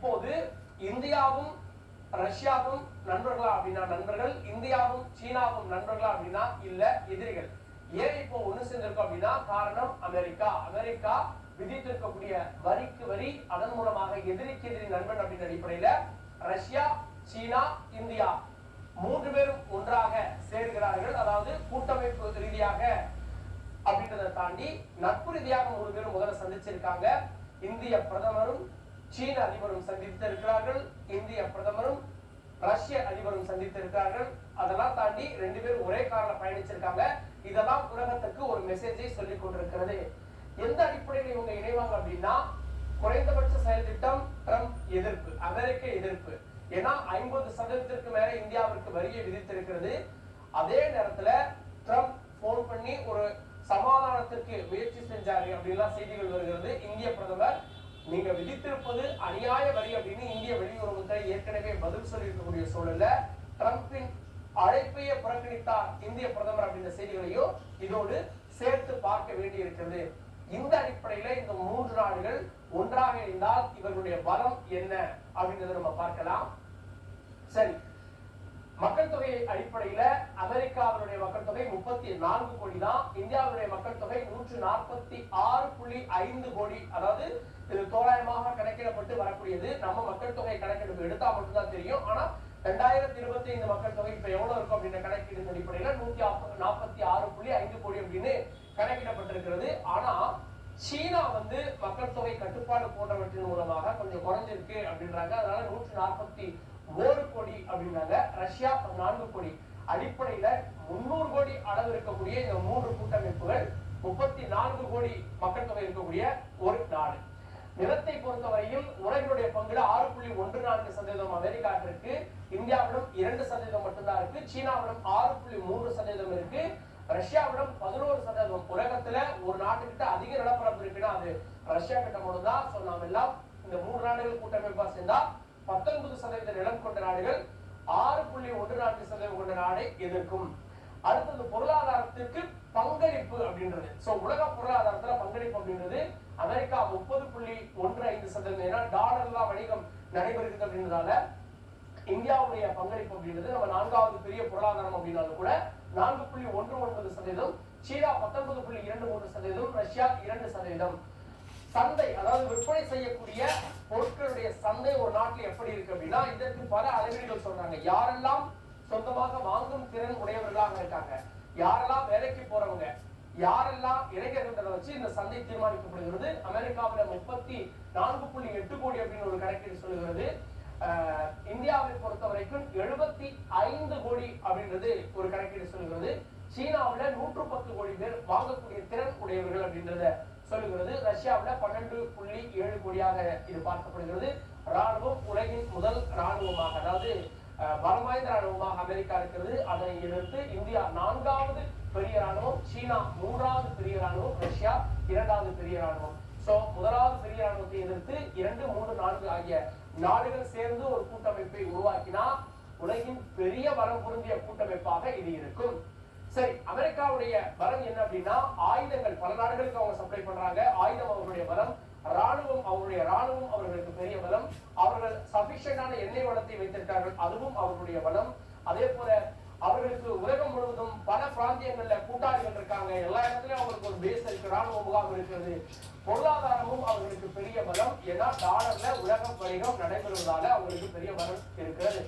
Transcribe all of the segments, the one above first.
இப்போது இந்தியாவும் ரஷ்யாவும் நண்பர்களா அப்படின்னா நண்பர்கள் இந்தியாவும் சீனாவும் நண்பர்களா அப்படின்னா இல்ல எதிரிகள். ஏன் இப்போ ஒண்ணு சேர்ந்திருக்கோம் அப்படின்னா காரணம் அமெரிக்கா. அமெரிக்கா விதித்திருக்கக்கூடிய வரிக்கு வரி அதன் மூலமாக எதிரிக்கு எதிரி நண்பன் அப்படின்ற அடிப்படையில ரஷ்யா சீனா இந்தியா மூன்று பேரும் ஒன்றாக சேர்கிறார்கள். அதாவது கூட்டமைப்பு ரீதியாக அப்படின்றத தாண்டி நட்பு ரீதியாக மூணு பேரும் முதல்ல சந்திச்சிருக்காங்க. இந்திய பிரதமரும் சீன அதிபரும் சந்தித்திருக்கிறார்கள் இந்திய பிரதமரும் ரஷ்ய அதிபரும் சந்தித்திருக்கிறார்கள். அதெல்லாம் தாண்டி ரெண்டு பேரும் ஒரே கார்ல பயணிச்சிருக்காங்க. இதெல்லாம் உலகத்துக்கு ஒரு மெசேஜை சொல்லிக் கொண்டிருக்கிறது. எந்த அடிப்படையில் இவங்க இணைவாங்க அப்படின்னா குறைந்தபட்ச செயல் திட்டம் ட்ரம்ப் எதிர்ப்பு அமெரிக்க எதிர்ப்பு. ஏன்னா ஐம்பது சதவீதத்திற்கு மேல இந்தியாவிற்கு வரியை விதித்திருக்கிறது. அதே நேரத்துல ட்ரம்ப் போன் பண்ணி ஒரு சமாதானத்திற்கு முயற்சி செஞ்சாரு அப்படின்லாம் செய்திகள் வருகிறது. இந்திய பிரதமர் நீங்க விதித்திருப்பது அநியாய வரி அப்படின்னு இந்திய வெளியுறவுத்துறை ஏற்கனவே பதில் சொல்லியிருக்கக்கூடிய சூழல்ல ட்ரம்பின் அழைப்பையே புறக்கணித்தார் இந்திய பிரதமர் அப்படின்ற செய்திகளையும் இதோடு சேர்த்து பார்க்க வேண்டியிருக்கிறது. இந்த அடிப்படையில இந்த மூன்று நாடுகள் ஒன்றாக இருந்தால் இவர்களுடைய பலம் என்ன அப்படின்றத நம்ம பார்க்கலாம். சரி. மக்கள் தொகை அடிப்படையில அமெரிக்கா தொகை முப்பத்தி நான்கு கோடி தான் இந்தியாவுடைய மக்கள் தொகை நூற்று நாற்பத்தி ஆறு புள்ளி ஐந்து கோடி. அதாவது இது தோராயமாக கணக்கிடப்பட்டு வரக்கூடியது. நம்ம மக்கள் தொகை கணக்கெடுப்பு எடுத்தா மட்டும்தான் தெரியும். ஆனா ரெண்டாயிரத்தி இருபத்தி ஐந்து மக்கள் தொகை இப்ப எவ்வளவு இருக்கும் அப்படின்ற கணக்கீடு அடிப்படையில நூத்தி நாற்பத்தி ஆறு புள்ளி ஐந்து கோடி அப்படின்னு கணக்கிடப்பட்டிருக்கிறது. ஆனா சீனா வந்து மக்கள் தொகை கட்டுப்பாடு போன்றவற்றின் மூலமாக கொஞ்சம் குறைஞ்சிருக்கு அப்படின்றாங்க. அதனால நூற்றி நாற்பத்தி ஓரு கோடி அப்படின்றாங்க ரஷ்யா நான்கு கோடி. அடிப்படையில முன்னூறு கோடி அளவு இருக்கக்கூடிய இந்த மூன்று கூட்டமைப்புகள் முப்பத்தி நான்கு கோடி மக்கள் தொகை இருக்கக்கூடிய ஒரு நாடு. நிலத்தை பொறுத்தவரையில் உலகினுடைய பங்குல ஆறு புள்ளி ஒன்று நான்கு சதவீதம் இருக்கு இந்தியாவிடம் இரண்டு சதவீதம் மட்டும்தான் இருக்கு சீனாவிடம் ஆறு புள்ளி மூன்று சதவீதம் இருக்கு ரஷ்யாவிடம் பதினோரு சதவீதம். உலகத்துல ஒரு நாட்டுக்கிட்ட அதிக நிலப்பரப்பு இருக்குன்னா அது ரஷ்யா கிட்ட மட்டும்தான். சோ நாம் எல்லாம் இந்த மூன்று நாடுகள் கூட்டமைப்பா சேர்ந்தா பத்தொன்பது சதவீத நிலம் கொண்ட நாடுகள் ஆறு புள்ளி ஒன்று நான்கு சதவீதம் கொண்ட நாடை எதிர்க்கும். அடுத்தது பொருளாதாரத்திற்கு பங்களிப்பு அப்படின்றது. சோ உலக பொருளாதாரத்துல பங்களிப்பு அப்படின்றது அமெரிக்கா முப்பது புள்ளி ஒன்று ஐந்து சதவீதம். ஏன்னா டாலர்லாம் வணிகம் நடைபெறுகிறது அப்படின்றதால இந்தியாவுடைய பங்களிப்பு அப்படின்றது நம்ம நான்காவது பெரிய பொருளாதாரம் அப்படின்னாலும் கூட நான்கு புள்ளி ஒன்று ஒன்பது சதவீதம் சீனா பத்தொன்பது புள்ளி இரண்டு மூன்று சதவீதம் ரஷ்யா இரண்டு சதவீதம். சந்தை அதாவது விற்பனை செய்யக்கூடிய பொருட்களுடைய சந்தை ஒரு நாட்டில் எப்படி இருக்கு அப்படின்னா இதற்கு பல அளவீடுகள் சொல்றாங்க. யாரெல்லாம் சொந்தமாக வாங்கும் திறன் உடையவர்களாக இருக்காங்க யாரெல்லாம் வேலைக்கு போறவங்க யாரெல்லாம் இளைஞர்கள் வச்சு இந்த சந்தை தீர்மானிக்கப்படுகிறது? அமெரிக்காவில முப்பத்தி நான்கு புள்ளி எட்டு கோடி அப்படின்னு ஒரு கணக்கீடு சொல்லுகிறது. இந்தியாவை பொறுத்த வரைக்கும் எழுபத்தி ஐந்து கோடி அப்படின்றது ஒரு கணக்கீடு சொல்லுகிறது. சீனாவுல நூற்று பத்து கோடி பேர் வாங்கக்கூடிய திறன் உடையவர்கள் அப்படின்றத சொல்லுகிறது ரஷ்யாவில் பன்னெண்டு புள்ளி ஏழு கோடியாக இது பார்க்கப்படுகிறது. ராணுவம் உலகின் முதல் ராணுவமாக அதாவது பலம் வாய்ந்த ராணுவமாக அமெரிக்கா இருக்கிறது. அதை எதிர்த்து இந்தியா நான்காவது பெரிய ராணுவம் சீனா மூன்றாவது பெரிய ராணுவம் ரஷ்யா இரண்டாவது பெரிய ராணுவம் சோ முதலாவது பெரிய ராணுவத்தை எதிர்த்து இரண்டு மூன்று நான்கு ஆகிய நாடுகள் சேர்ந்து ஒரு கூட்டமைப்பை உருவாக்கினா உலகின் பெரிய வரம் பொருந்திய கூட்டமைப்பாக இது இருக்கும். சரி அமெரிக்காவுடைய பலம் என்ன அப்படின்னா ஆயுதங்கள் பல நாடுகளுக்கு அவங்க சப்ளை பண்றாங்க. ஆயுதம் அவர்களுடைய பலம் ராணுவம் அவருடைய ராணுவம் அவர்களுக்கு பெரிய பலம் அவர்கள் சபிஷியண்டான எண்ணெய் வளத்தை வைத்திருக்கார்கள் அதுவும் அவர்களுடைய பலம் அதே போல அவர்களுக்கு உலகம் முழுவதும் பல பிராந்தியங்கள்ல கூட்டாளிகள் இருக்காங்க. எல்லா இடத்துலயும் அவங்களுக்கு ஒரு பேஸ் இருக்கு ராணுவ முகாம் இருக்கிறது. பொருளாதாரமும் அவர்களுக்கு பெரிய பலம் ஏன்னா டாலர்ல உலகம் வணிகம் நடைபெறுவதால அவங்களுக்கு பெரிய பலம் இருக்கிறது.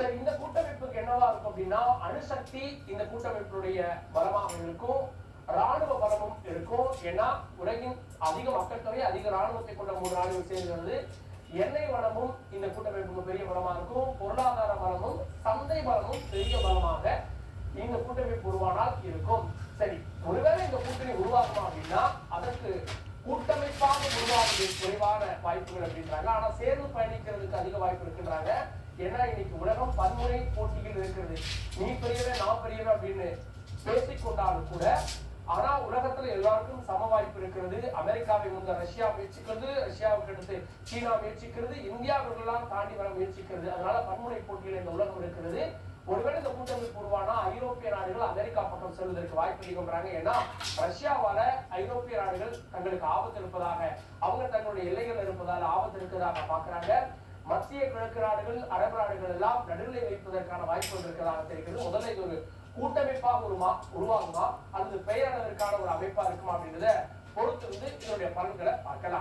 சரி இந்த கூட்டமைப்புக்கு என்னவா இருக்கும் அப்படின்னா அணுசக்தி இந்த கூட்டமைப்புடைய பலமாக இருக்கும் ராணுவ பலமும் இருக்கும். ஏன்னா உலகின் அதிக மக்கள் தொகை அதிக ராணுவத்தை கொண்ட மூணு நாடுகள் சேர்ந்தது எண்ணெய் வளமும் இந்த கூட்டமைப்புக்கு பெரிய பலமா இருக்கும். பொருளாதார பலமும் சந்தை பலமும் பெரிய பலமாக இந்த கூட்டமைப்பு உருவானால் இருக்கும். சரி ஒருவேளை இந்த கூட்டணி உருவாகுமா அப்படின்னா அதற்கு கூட்டமைப்பாக உருவாகுது குறைவான வாய்ப்புகள் அப்படின்றாங்க. ஆனா சேர்ந்து பயணிக்கிறதுக்கு அதிக வாய்ப்பு இருக்குன்றாங்க. ஏன்னா இன்னைக்கு உலகம் பன்முறை போட்டியில் இருக்கிறது. நீ பெரியவன் நான் பெரியவன் அப்படின்னு பேசிக்கொண்டாலும் கூட ஆனா உலகத்துல எல்லாருக்கும் சம வாய்ப்பு இருக்கிறது. அமெரிக்காவை முந்த ரஷ்யா முயற்சிக்கிறது ரஷ்யாவுக்கு அடுத்து சீனா முயற்சிக்கிறது இந்தியாவுக்கெல்லாம் தாண்டி வர முயற்சிக்கிறது. அதனால பன்முறை போட்டியில் இந்த உலகம் இருக்கிறது. ஒருவேளை இந்த கூட்டமைப்பு உருவானா ஐரோப்பிய நாடுகள் அமெரிக்கா பக்கம் செல்வதற்கு வாய்ப்பு அதிகம்ன்றாங்க ஏன்னா ரஷ்யாவால ஐரோப்பிய நாடுகள் தங்களுக்கு ஆபத்து இருப்பதாக அவங்க தங்களுடைய எல்லைகள் இருப்பதால் ஆபத்து இருக்கிறதாக பாக்குறாங்க மத்திய கிழக்கு நாடுகள் அரபு நாடுகள் எல்லாம் நடுநிலை வைப்பதற்கான வாய்ப்புகள் இருக்கிறதாக தெரிகிறது. முதல்ல இது ஒரு கூட்டமைப்பாக உருமா உருவாகுமா? அல்லது பெயரளவிற்கான ஒரு அமைப்பா இருக்குமா அப்படின்றத பொறுத்து வந்து இதனுடைய பலன்களை பார்க்கலாம்.